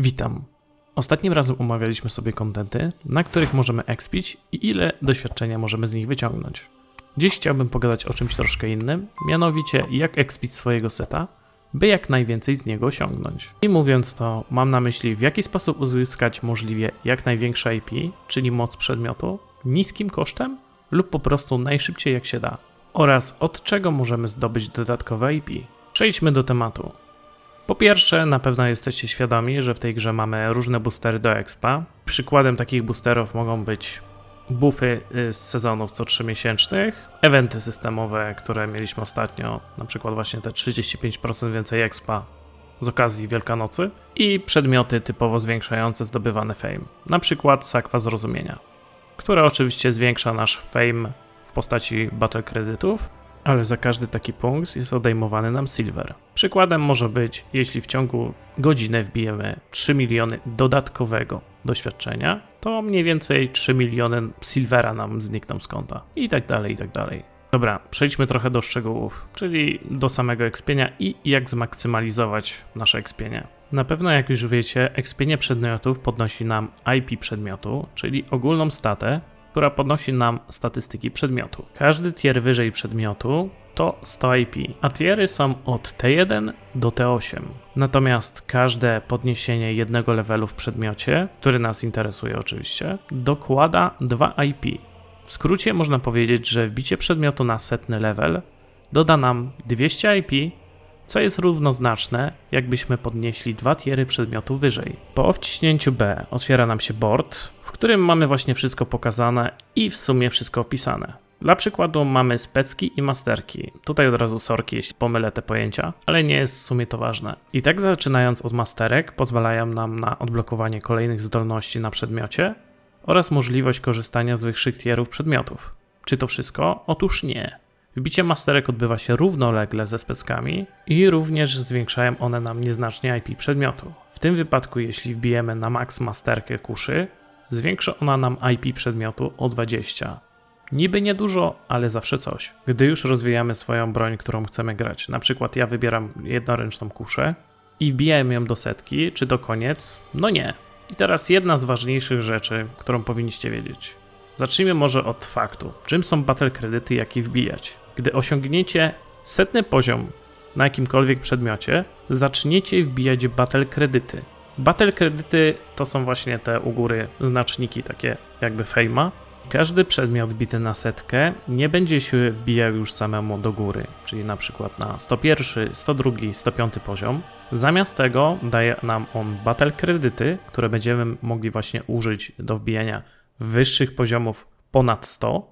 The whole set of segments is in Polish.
Witam. Ostatnim razem omawialiśmy sobie kontenty, na których możemy expić i ile doświadczenia możemy z nich wyciągnąć. Dziś chciałbym pogadać o czymś troszkę innym, mianowicie jak expić swojego seta, by jak najwięcej z niego osiągnąć. I mówiąc to, mam na myśli w jaki sposób uzyskać możliwie jak największe IP, czyli moc przedmiotu, niskim kosztem lub po prostu najszybciej jak się da, oraz od czego możemy zdobyć dodatkowe IP. Przejdźmy do tematu. Po pierwsze, na pewno jesteście świadomi, że w tej grze mamy różne boostery do expa. Przykładem takich boosterów mogą być buffy y, z sezonów co 3 miesięcznych, eventy systemowe, które mieliśmy ostatnio, na przykład właśnie te 35% więcej expa z okazji Wielkanocy i przedmioty typowo zwiększające zdobywane fame, na przykład sakwa zrozumienia, która oczywiście zwiększa nasz fame w postaci battle kredytów, ale za każdy taki punkt jest odejmowany nam silver. Przykładem może być, jeśli w ciągu godziny wbijemy 3 miliony dodatkowego doświadczenia, to mniej więcej 3 miliony silvera nam znikną z konta. I tak dalej, i tak dalej. Dobra, przejdźmy trochę do szczegółów, czyli do samego ekspienia i jak zmaksymalizować nasze ekspienie. Na pewno jak już wiecie, ekspienie przedmiotów podnosi nam IP przedmiotu, czyli ogólną statę, która podnosi nam statystyki przedmiotu. Każdy tier wyżej przedmiotu to 100 IP, a tiery są od T1 do T8. Natomiast każde podniesienie jednego levelu w przedmiocie, który nas interesuje oczywiście, dokłada 2 IP. W skrócie można powiedzieć, że wbicie przedmiotu na setny level doda nam 200 IP, co jest równoznaczne, jakbyśmy podnieśli dwa tiery przedmiotu wyżej. Po wciśnięciu B otwiera nam się board, którym mamy właśnie wszystko pokazane i w sumie wszystko opisane. Dla przykładu mamy specki i masterki. Tutaj od razu sorki, jeśli pomylę te pojęcia, ale nie jest w sumie to ważne. I tak zaczynając od masterek, pozwalają nam na odblokowanie kolejnych zdolności na przedmiocie oraz możliwość korzystania z wyższych tierów przedmiotów. Czy to wszystko? Otóż nie. Wbicie masterek odbywa się równolegle ze speckami i również zwiększają one nam nieznacznie IP przedmiotu. W tym wypadku, jeśli wbijemy na max masterkę kuszy, zwiększa ona nam IP przedmiotu o 20. Niby niedużo, ale zawsze coś. Gdy już rozwijamy swoją broń, którą chcemy grać, na przykład ja wybieram jednoręczną kuszę i wbijałem ją do setki, czy do koniec? No nie. I teraz jedna z ważniejszych rzeczy, którą powinniście wiedzieć. Zacznijmy może od faktu, czym są battle kredyty, jak je wbijać. Gdy osiągniecie setny poziom na jakimkolwiek przedmiocie, zaczniecie wbijać battle kredyty. Battle kredyty to są właśnie te u góry znaczniki takie jakby fejma. Każdy przedmiot bity na setkę nie będzie się wbijał już samemu do góry, czyli na przykład na 101, 102, 105 poziom. Zamiast tego daje nam on battle kredyty, które będziemy mogli właśnie użyć do wbijania wyższych poziomów ponad 100,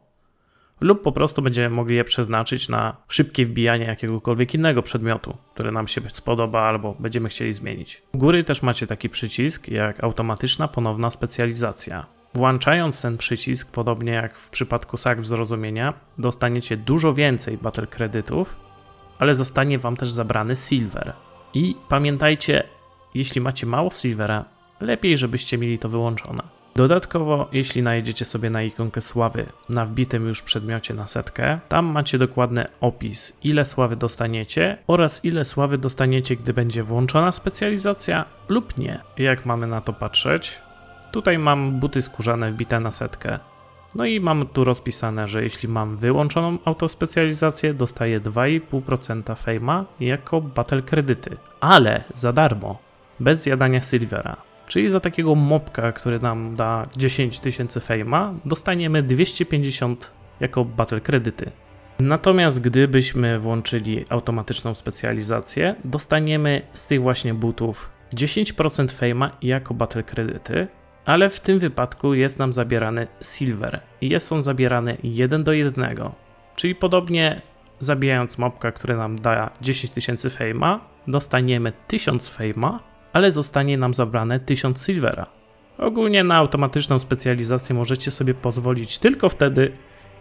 lub po prostu będziemy mogli je przeznaczyć na szybkie wbijanie jakiegokolwiek innego przedmiotu, który nam się spodoba albo będziemy chcieli zmienić. U góry też macie taki przycisk jak automatyczna ponowna specjalizacja. Włączając ten przycisk, podobnie jak w przypadku SAK zrozumienia, dostaniecie dużo więcej battle kredytów, ale zostanie wam też zabrany silver. I pamiętajcie, jeśli macie mało silvera, lepiej żebyście mieli to wyłączone. Dodatkowo, jeśli najedziecie sobie na ikonkę sławy na wbitym już przedmiocie na setkę, tam macie dokładny opis, ile sławy dostaniecie oraz ile sławy dostaniecie, gdy będzie włączona specjalizacja lub nie. Jak mamy na to patrzeć? Tutaj mam buty skórzane wbite na setkę. No i mam tu rozpisane, że jeśli mam wyłączoną autospecjalizację, dostaję 2,5% fejma jako battle kredyty, ale za darmo, bez zjadania silvera. Czyli za takiego mopka, który nam da 10 tysięcy fejma, dostaniemy 250 jako battle kredyty. Natomiast gdybyśmy włączyli automatyczną specjalizację, dostaniemy z tych właśnie butów 10% fejma jako battle kredyty, ale w tym wypadku jest nam zabierany silver jest on zabierany 1 do 1. Czyli podobnie zabijając mopka, który nam da 10 tysięcy fejma, dostaniemy 1000 fejma, ale zostanie nam zabrane 1000 silvera. Ogólnie na automatyczną specjalizację możecie sobie pozwolić tylko wtedy,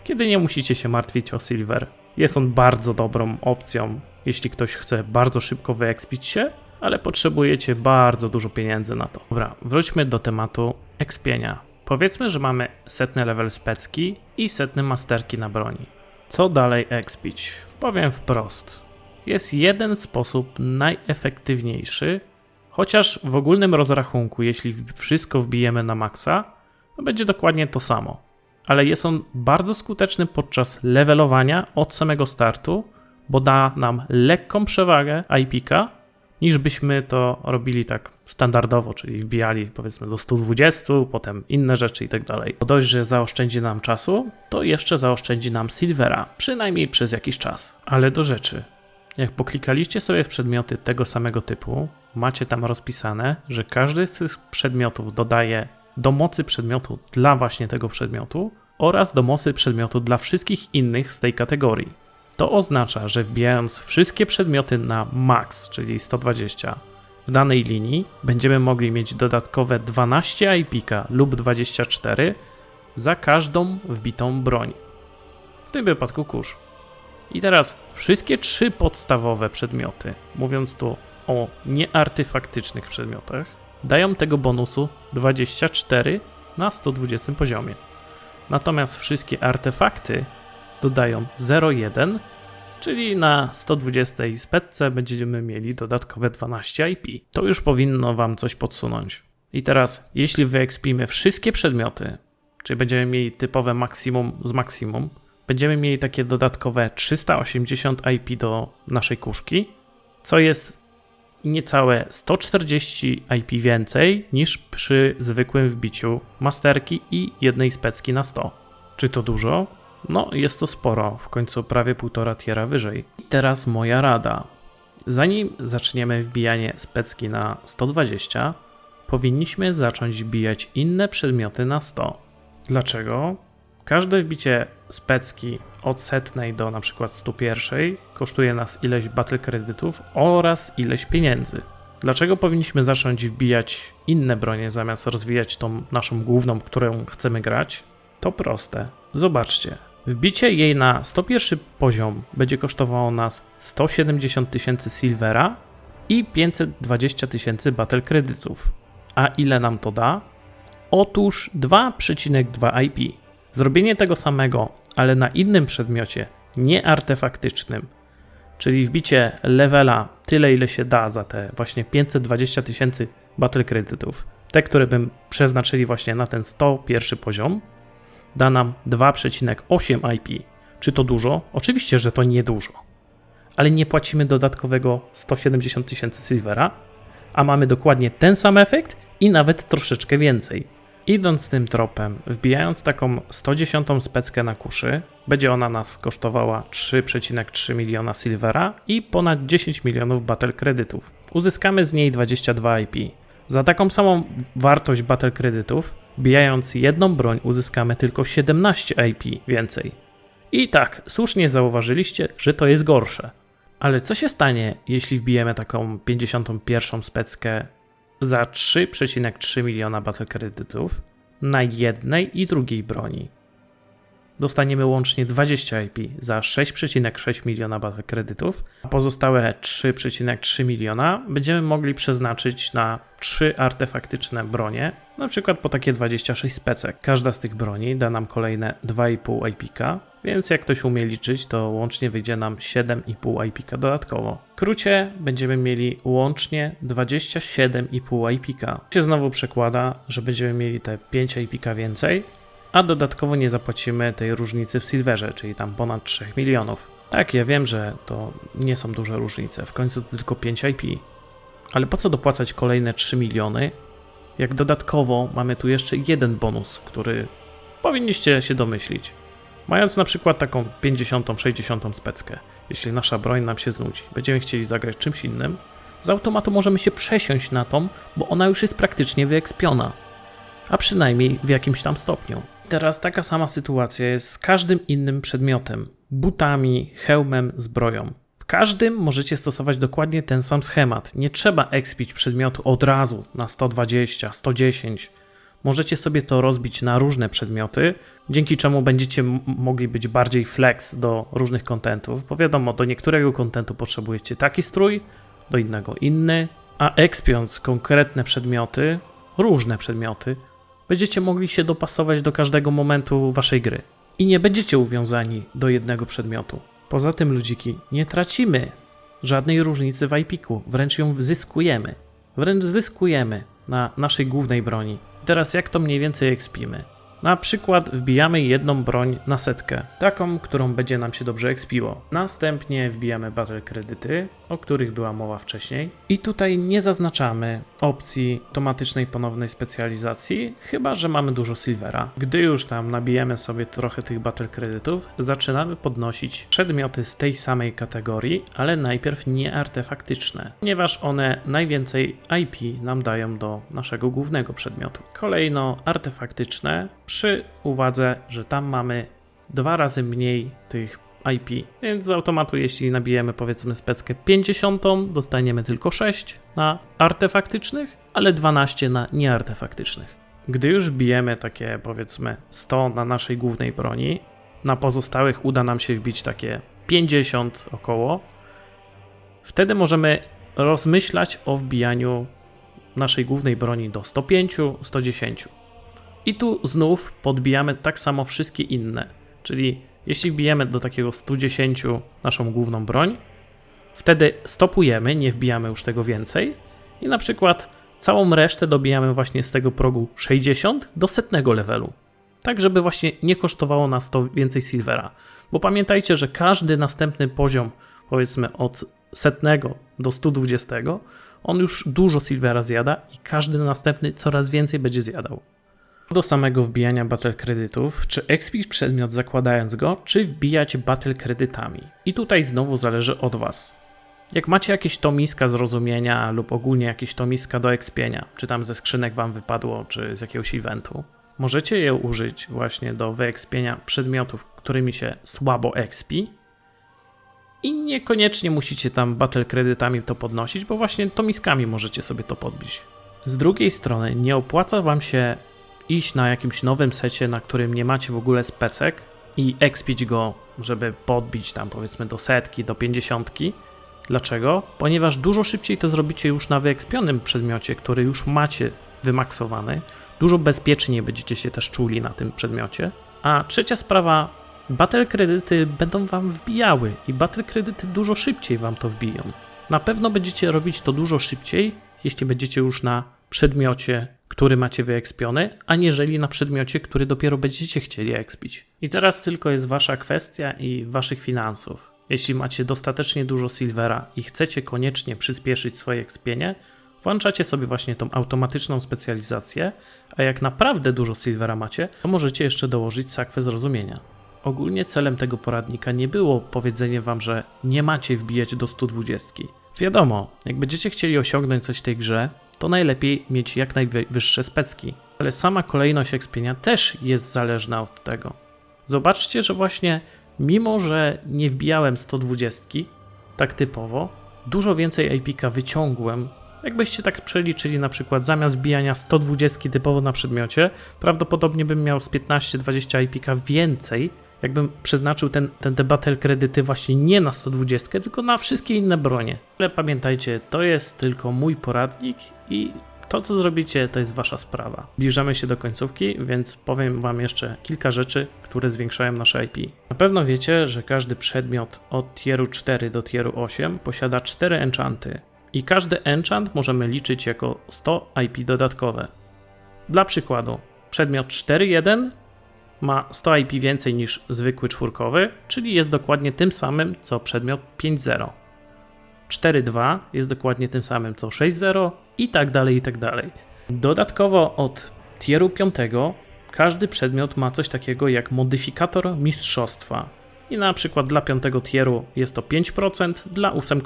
kiedy nie musicie się martwić o silver. Jest on bardzo dobrą opcją, jeśli ktoś chce bardzo szybko wyekspić się, ale potrzebujecie bardzo dużo pieniędzy na to. Dobra, wróćmy do tematu ekspienia. Powiedzmy, że mamy setny level specki i setny masterki na broni. Co dalej ekspić? Powiem wprost. Jest jeden sposób najefektywniejszy, Chociaż w ogólnym rozrachunku, jeśli wszystko wbijemy na maksa, to będzie dokładnie to samo. Ale jest on bardzo skuteczny podczas levelowania od samego startu, bo da nam lekką przewagę IPK, niż byśmy to robili tak standardowo, czyli wbijali powiedzmy do 120, potem inne rzeczy i tak dalej. Dość, że zaoszczędzi nam czasu, to jeszcze zaoszczędzi nam silvera, przynajmniej przez jakiś czas. Ale do rzeczy. Jak poklikaliście sobie w przedmioty tego samego typu, macie tam rozpisane, że każdy z tych przedmiotów dodaje do mocy przedmiotu dla właśnie tego przedmiotu oraz do mocy przedmiotu dla wszystkich innych z tej kategorii. To oznacza, że wbijając wszystkie przedmioty na max, czyli 120 w danej linii, będziemy mogli mieć dodatkowe 12 IPK lub 24 za każdą wbitą broń. W tym wypadku kurz. I teraz wszystkie trzy podstawowe przedmioty, mówiąc tu o nieartefaktycznych przedmiotach, dają tego bonusu 24 na 120 poziomie. Natomiast wszystkie artefakty dodają 0,1, czyli na 120 specce będziemy mieli dodatkowe 12 IP. To już powinno Wam coś podsunąć. I teraz, jeśli wyekspimy wszystkie przedmioty, czyli będziemy mieli typowe maksimum z maksimum, będziemy mieli takie dodatkowe 380 IP do naszej kuszki, co jest niecałe 140 IP więcej niż przy zwykłym wbiciu masterki i jednej specki na 100. Czy to dużo? No, jest to sporo, w końcu prawie półtora tiera wyżej. I teraz moja rada. Zanim zaczniemy wbijanie specki na 120, powinniśmy zacząć wbijać inne przedmioty na 100. Dlaczego? Każde wbicie specki od setnej do na przykład 101 kosztuje nas ileś battle kredytów oraz ileś pieniędzy. Dlaczego powinniśmy zacząć wbijać inne bronie zamiast rozwijać tą naszą główną, którą chcemy grać? To proste. Zobaczcie. Wbicie jej na 101 poziom będzie kosztowało nas 170 tysięcy silvera i 520 tysięcy battle kredytów. A ile nam to da? Otóż 2,2 IP. Zrobienie tego samego, ale na innym przedmiocie, nieartefaktycznym, czyli wbicie levela tyle, ile się da za te właśnie 520 tysięcy battle kredytów, te, które bym przeznaczyli właśnie na ten 101 poziom, da nam 2,8 IP. Czy to dużo? Oczywiście, że to nie dużo. Ale nie płacimy dodatkowego 170 tysięcy silvera, a mamy dokładnie ten sam efekt i nawet troszeczkę więcej. Idąc tym tropem, wbijając taką 110 speckę na kuszy, będzie ona nas kosztowała 3,3 miliona silvera i ponad 10 milionów battle kredytów. Uzyskamy z niej 22 IP. Za taką samą wartość battle kredytów, bijając jedną broń, uzyskamy tylko 17 IP więcej. I tak, słusznie zauważyliście, że to jest gorsze. Ale co się stanie, jeśli wbijemy taką 51 speckę za 3,3 miliona battle kredytów na jednej i drugiej broni? Dostaniemy łącznie 20 IP za 6,6 miliona battle kredytów, a pozostałe 3,3 miliona będziemy mogli przeznaczyć na 3 artefaktyczne bronie, na przykład po takie 26 specek. Każda z tych broni da nam kolejne 2,5 IPK, więc jak ktoś umie liczyć, to łącznie wyjdzie nam 7,5 IPK dodatkowo. W skrócie będziemy mieli łącznie 27,5 IPK. Się znowu przekłada, że będziemy mieli te 5 IPK więcej, a dodatkowo nie zapłacimy tej różnicy w silverze, czyli tam ponad 3 milionów. Tak, ja wiem, że to nie są duże różnice, w końcu to tylko 5 IP. Ale po co dopłacać kolejne 3 miliony, jak dodatkowo mamy tu jeszcze jeden bonus, który powinniście się domyślić. Mając na przykład taką 50-60 speckę, jeśli nasza broń nam się znudzi, będziemy chcieli zagrać czymś innym, z automatu możemy się przesiąść na tą, bo ona już jest praktycznie wyekspiona. A przynajmniej w jakimś tam stopniu. Teraz taka sama sytuacja jest z każdym innym przedmiotem: butami, hełmem, zbroją. W każdym możecie stosować dokładnie ten sam schemat. Nie trzeba expić przedmiotu od razu na 120, 110. Możecie sobie to rozbić na różne przedmioty, dzięki czemu będziecie mogli być bardziej flex do różnych kontentów, bo wiadomo, do niektórego kontentu potrzebujecie taki strój, do innego inny, a expiąc konkretne przedmioty, różne przedmioty, będziecie mogli się dopasować do każdego momentu waszej gry. I nie będziecie uwiązani do jednego przedmiotu. Poza tym, ludziki, nie tracimy żadnej różnicy w IPiku, wręcz ją zyskujemy. wręcz zyskujemy na naszej głównej broni. Teraz jak to mniej więcej ekspimy? Na przykład wbijamy jedną broń na setkę, taką, którą będzie nam się dobrze ekspiło. Następnie wbijamy battle kredyty, o których była mowa wcześniej. I tutaj nie zaznaczamy opcji automatycznej ponownej specjalizacji, chyba że mamy dużo silvera. Gdy już tam nabijemy sobie trochę tych battle kredytów, zaczynamy podnosić przedmioty z tej samej kategorii, ale najpierw nie artefaktyczne, ponieważ one najwięcej IP nam dają do naszego głównego przedmiotu. Kolejno artefaktyczne, przy uwadze, że tam mamy dwa razy mniej tych IP, więc z automatu jeśli nabijemy powiedzmy speckę 50, dostaniemy tylko 6 na artefaktycznych, ale 12 na nieartefaktycznych. Gdy już bijemy takie powiedzmy 100 na naszej głównej broni, na pozostałych uda nam się wbić takie 50 około, wtedy możemy rozmyślać o wbijaniu naszej głównej broni do 105, 110. I tu znów podbijamy tak samo wszystkie inne, czyli jeśli wbijemy do takiego 110 naszą główną broń, wtedy stopujemy, nie wbijamy już tego więcej i na przykład całą resztę dobijamy właśnie z tego progu 60 do setnego levelu. Tak, żeby właśnie nie kosztowało nas to więcej silvera. Bo pamiętajcie, że każdy następny poziom, powiedzmy od setnego do 120, on już dużo silvera zjada i każdy następny coraz więcej będzie zjadał. Do samego wbijania battle kredytów, czy expić przedmiot zakładając go, czy wbijać battle kredytami. I tutaj znowu zależy od Was. Jak macie jakieś tomiska zrozumienia lub ogólnie jakieś tomiska do expienia, czy tam ze skrzynek Wam wypadło, czy z jakiegoś eventu, możecie je użyć właśnie do wyekspienia przedmiotów, którymi się słabo expi i niekoniecznie musicie tam battle kredytami to podnosić, bo właśnie tomiskami możecie sobie to podbić. Z drugiej strony nie opłaca Wam się iść na jakimś nowym secie, na którym nie macie w ogóle specek i expić go, żeby podbić tam powiedzmy do setki, do pięćdziesiątki. Dlaczego? Ponieważ dużo szybciej to zrobicie już na wyekspionym przedmiocie, który już macie wymaksowany. Dużo bezpieczniej będziecie się też czuli na tym przedmiocie. A trzecia sprawa, battle kredyty będą wam wbijały i battle kredyty dużo szybciej wam to wbiją. Na pewno będziecie robić to dużo szybciej, jeśli będziecie już na przedmiocie, który macie wyekspiony, aniżeli na przedmiocie, który dopiero będziecie chcieli ekspić. I teraz tylko jest wasza kwestia i waszych finansów. Jeśli macie dostatecznie dużo silvera i chcecie koniecznie przyspieszyć swoje ekspienie, włączacie sobie właśnie tą automatyczną specjalizację, a jak naprawdę dużo silvera macie, to możecie jeszcze dołożyć sakwę zrozumienia. Ogólnie celem tego poradnika nie było powiedzenie wam, że nie macie wbijać do 120. Wiadomo, jak będziecie chcieli osiągnąć coś w tej grze, to najlepiej mieć jak najwyższe specki. Ale sama kolejność ekspienia też jest zależna od tego. Zobaczcie, że właśnie mimo, że nie wbijałem 120 tak typowo, dużo więcej IPK wyciągłem. Jakbyście tak przeliczyli na przykład zamiast wbijania 120 typowo na przedmiocie, prawdopodobnie bym miał z 15-20 IPK więcej, jakbym przeznaczył ten, ten te battle kredyty właśnie nie na 120, tylko na wszystkie inne bronie. Ale pamiętajcie, to jest tylko mój poradnik i to, co zrobicie, to jest wasza sprawa. Zbliżamy się do końcówki, więc powiem wam jeszcze kilka rzeczy, które zwiększają nasze IP. Na pewno wiecie, że każdy przedmiot od tieru 4 do tieru 8 posiada 4 enchanty i każdy enchant możemy liczyć jako 100 IP dodatkowe. Dla przykładu, przedmiot 4.1 ma 100 IP więcej niż zwykły czwórkowy, czyli jest dokładnie tym samym co przedmiot 5.0. 4.2 jest dokładnie tym samym co 6.0 i tak dalej, i tak dalej. Dodatkowo od tieru 5 każdy przedmiot ma coś takiego jak modyfikator mistrzostwa. I na przykład dla 5 tieru jest to 5%, dla 8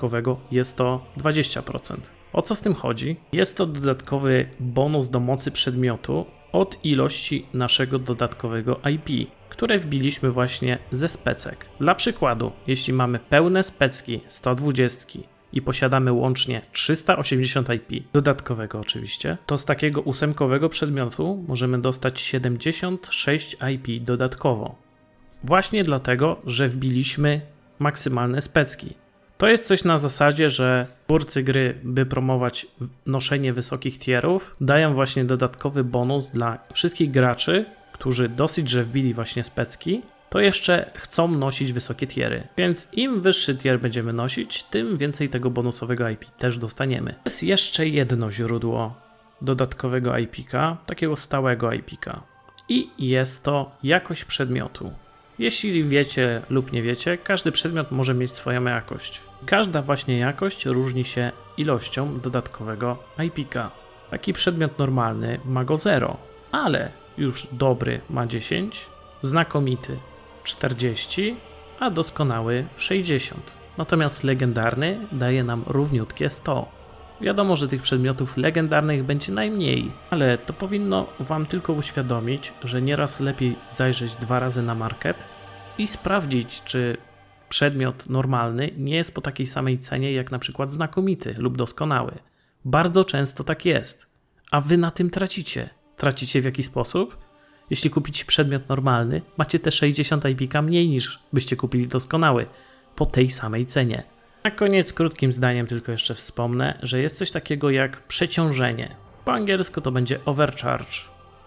jest to 20%. O co z tym chodzi? Jest to dodatkowy bonus do mocy przedmiotu od ilości naszego dodatkowego IP, które wbiliśmy właśnie ze specek. Dla przykładu, jeśli mamy pełne specki 120 i posiadamy łącznie 380 IP, dodatkowego oczywiście, to z takiego ósemkowego przedmiotu możemy dostać 76 IP dodatkowo. Właśnie dlatego, że wbiliśmy maksymalne specki. To jest coś na zasadzie, że twórcy gry, by promować noszenie wysokich tierów, dają właśnie dodatkowy bonus dla wszystkich graczy, którzy dosyć, że wbili właśnie specki to jeszcze chcą nosić wysokie tiery. Więc im wyższy tier będziemy nosić, tym więcej tego bonusowego IP też dostaniemy. Jest jeszcze jedno źródło dodatkowego IP-ka, takiego stałego IP-ka. I jest to jakość przedmiotu. Jeśli wiecie lub nie wiecie, każdy przedmiot może mieć swoją jakość. Każda właśnie jakość różni się ilością dodatkowego IP-ka. Taki przedmiot normalny ma go 0, ale już dobry ma 10, znakomity 40, a doskonały 60. Natomiast legendarny daje nam równiutkie 100. Wiadomo, że tych przedmiotów legendarnych będzie najmniej, ale to powinno Wam tylko uświadomić, że nieraz lepiej zajrzeć dwa razy na market i sprawdzić, czy przedmiot normalny nie jest po takiej samej cenie jak na przykład znakomity lub doskonały. Bardzo często tak jest, a Wy na tym tracicie. Tracicie w jaki sposób? Jeśli kupicie przedmiot normalny, macie te 60 IPK mniej niż byście kupili doskonały po tej samej cenie. Na koniec krótkim zdaniem tylko jeszcze wspomnę, że jest coś takiego jak przeciążenie. Po angielsku to będzie overcharge.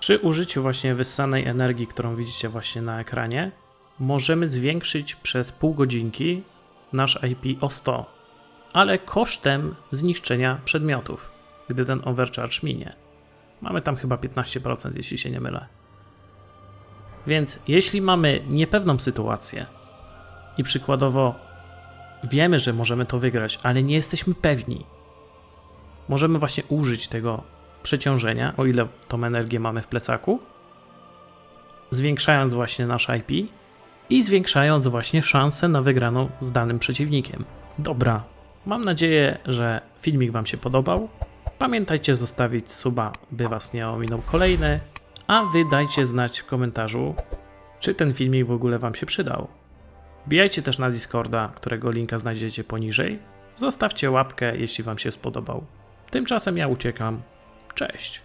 Przy użyciu właśnie wyssanej energii, którą widzicie właśnie na ekranie, możemy zwiększyć przez pół godzinki nasz IP o 100, ale kosztem zniszczenia przedmiotów, gdy ten overcharge minie. Mamy tam chyba 15%, jeśli się nie mylę. Więc jeśli mamy niepewną sytuację i przykładowo wiemy, że możemy to wygrać, ale nie jesteśmy pewni, możemy właśnie użyć tego przeciążenia, o ile tą energię mamy w plecaku, zwiększając właśnie nasz IP i zwiększając właśnie szansę na wygraną z danym przeciwnikiem. Dobra, mam nadzieję, że filmik Wam się podobał. Pamiętajcie zostawić suba, by Was nie ominął kolejny, a Wy dajcie znać w komentarzu, czy ten filmik w ogóle Wam się przydał. Bijajcie też na Discorda, którego linka znajdziecie poniżej. Zostawcie łapkę, jeśli Wam się spodobał. Tymczasem ja uciekam. Cześć!